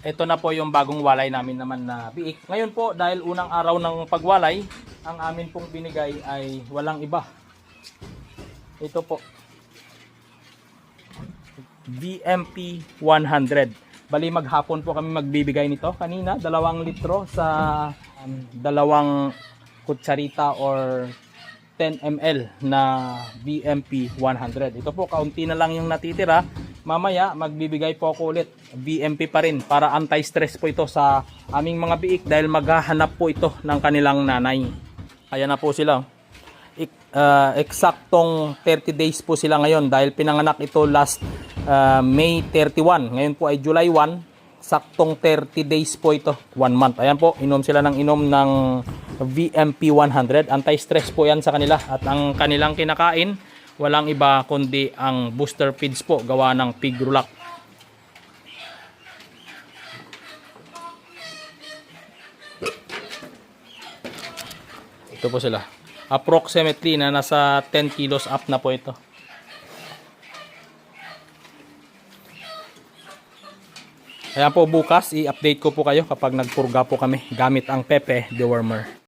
ito na po yung bagong walay namin naman na biik. Ngayon po, dahil unang araw ng pagwalay, ang amin pong binigay ay walang iba. Ito po. VMP 100. Bali maghapon po kami magbibigay nito. Kanina, dalawang litro sa um, dalawang kutsarita or 10 ml na VMP 100. Ito po, kaunti na lang yung natitira. Mamaya, magbibigay po ako ulit. VMP pa rin para anti-stress po ito sa aming mga biik dahil maghahanap po ito ng kanilang nanay. Ayan na po sila. Ah, eksaktong 30 days po sila ngayon dahil pinanganak ito last ah, May 31. Ngayon po ay July 1. Saktong 30 days po ito. One month. Ayan po, inom sila ng inom ng VMP 100. Anti-stress po yan sa kanila. At ang kanilang kinakain, walang iba kundi ang booster feeds po gawa ng pig rulac. Ito po sila. Approximately na nasa 10 kilos up na po ito. Kaya po bukas, i-update ko po kayo kapag nagpurga po kami gamit ang Pepe dewormer.